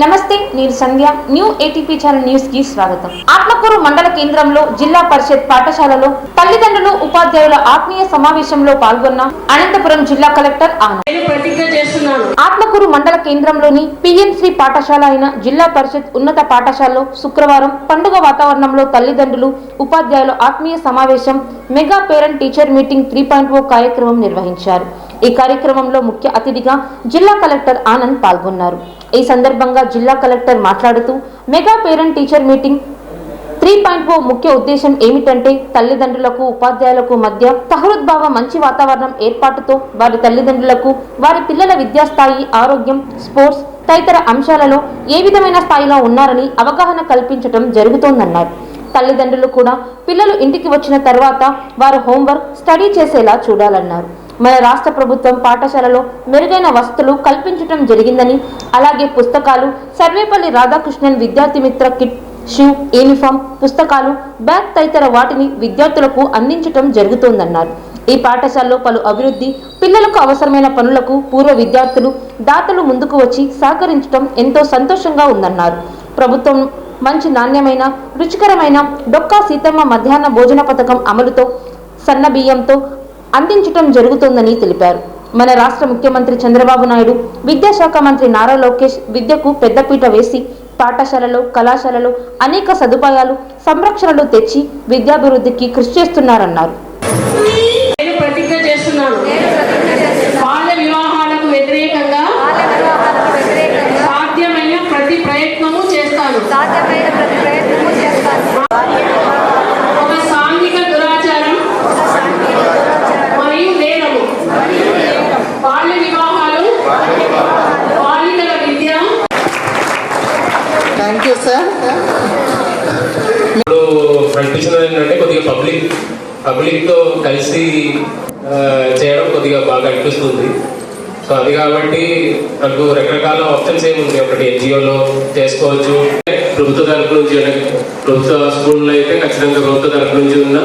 నమస్తే నేను Sandhya. New ATP channel న్యూస్కి స్వాగతం. ఆత్మకూరు మండల కేంద్రంలో జిల్లా పరిషత్ పాఠశాలలో తల్లిదండ్రులు ఉపాధ్యాయుల ఆత్మీయ సమావేశంలో పాల్గొన్న అనంతపురం జిల్లా కలెక్టర్ ఆత్మకూరు మండల కేంద్రంలోని పిఎన్సి పాఠశాల అయిన జిల్లా పరిషత్ ఉన్నత పాఠశాలలో శుక్రవారం పండుగ వాతావరణంలో తల్లిదండ్రులు ఉపాధ్యాయుల ఆత్మీయ సమావేశం mega parent teacher meeting three point o కార్యక్రమం నిర్వహించారు. ఈ కార్యక్రమంలో ముఖ్య అతిథిగా జిల్లా కలెక్టర్ ఆనంద్ పాల్గొన్నారు. ఈ సందర్భంగా జిల్లా కలెక్టర్ మాట్లాడుతూ mega parent teacher meeting three point o ముఖ్య ఉద్దేశం ఏమిటంటే తల్లిదండ్రులకు ఉపాధ్యాయులకు మధ్య సహృద్భావ మంచి వాతావరణం ఏర్పాటుతో వారి తల్లిదండ్రులకు వారి పిల్లల విద్యాస్థాయి ఆరోగ్యం స్పోర్ట్స్ తదితర అంశాలలో ఏ విధమైన స్థాయిలో ఉన్నారని అవగాహన కల్పించడం జరుగుతోందన్నారు. తల్లిదండ్రులు కూడా పిల్లలు ఇంటికి వచ్చిన తర్వాత వారు హోంవర్క్ స్టడీ చేసేలా చూడాలన్నారు. మన రాష్ట్ర ప్రభుత్వం పాఠశాలలో మెరుగైన వసతులు కల్పించడం జరిగిందని అలాగే పుస్తకాలు Sarvepalli Radhakrishnan Vidyarthi Mitra kit shoe uniform పుస్తకాలు బ్యాగ్ తదితర వాటిని విద్యార్థులకు అందించటం జరుగుతోందన్నారు. ఈ పాఠశాలలో పలు అభివృద్ధి పిల్లలకు అవసరమైన పనులకు పూర్వ విద్యార్థులు దాతలు ముందుకు వచ్చి సహకరించడం ఎంతో సంతోషంగా ఉందన్నారు. ప్రభుత్వం మంచి నాణ్యమైన రుచికరమైన డొక్కా సీతమ్మ మధ్యాహ్న భోజన పథకం అమలుతో సన్న బియ్యంతో అందించటం జరుగుతోందని తెలిపారు. మన రాష్ట్ర ముఖ్యమంత్రి చంద్రబాబు నాయుడు విద్యాశాఖ మంత్రి నారా లోకేష్ విద్యకు పెద్దపీట వేసి పాఠశాలలో కళాశాలలో అనేక సదుపాయాలు సంరక్షణలు తెచ్చి విద్యాభివృద్ధికి కృషి చేస్తున్నారన్నారు. థ్యాంక్ యూ సార్ ఇప్పుడు కనిపించినది ఏంటంటే కొద్దిగా పబ్లిక్ పబ్లిక్తో కలిసి చేయడం కొద్దిగా బాగా అనిపిస్తుంది. సో అది కాబట్టి నాకు రకరకాల ఆప్షన్స్ ఏముంది ఒకటి ఎన్జిఓలో చేసుకోవచ్చు. ప్రభుత్వ తరపు నుంచి ప్రభుత్వ స్కూల్లో అయితే ఖచ్చితంగా ప్రభుత్వ తరపు నుంచి ఉన్న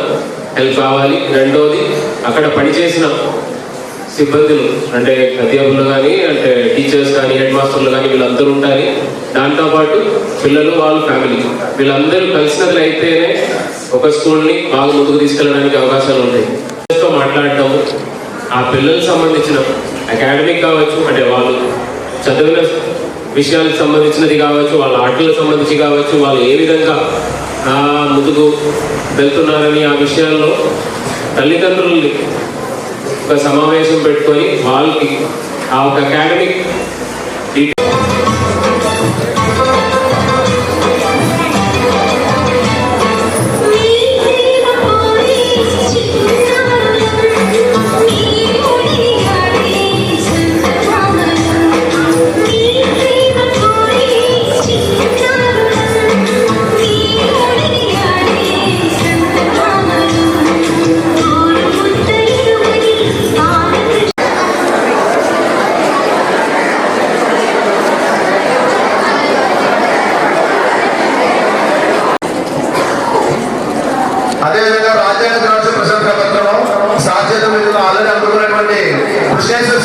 హెల్ప్ కావాలి. రెండోది అక్కడ పనిచేసిన సిబ్బందులు అంటే అధ్యాపకులు కానీ అంటే టీచర్స్ కానీ హెడ్ మాస్టర్లు కానీ వీళ్ళందరూ ఉండాలి. దాంతోపాటు పిల్లలు వాళ్ళ ఫ్యామిలీ. వీళ్ళందరూ కలిసినట్లు అయితేనే ఒక స్కూల్ని బాగా ముందుకు తీసుకెళ్ళడానికి అవకాశాలు ఉంటాయి. తో మాట్లాడటం ఆ పిల్లలకు సంబంధించిన అకాడమిక్ కావచ్చు అంటే వాళ్ళు చదివిన విషయాలకు సంబంధించినది కావచ్చు వాళ్ళ ఆటలకు సంబంధించి కావచ్చు వాళ్ళు ఏ విధంగా ఆ, ముందుకు వెళ్తున్నారని ఆ విషయాల్లో తల్లిదండ్రుల్ని ఒక సమావేశం పెట్టుకొని వాళ్ళకి ఆ ఒక అకాడమిక్ అదేవిధంగా రాజ్యాంగ ద్రాక్ష ప్రసంగ పత్రం సాధ్యత మీద ఆల్రెడీ అందుకున్నటువంటి కృష్ణేశ్వర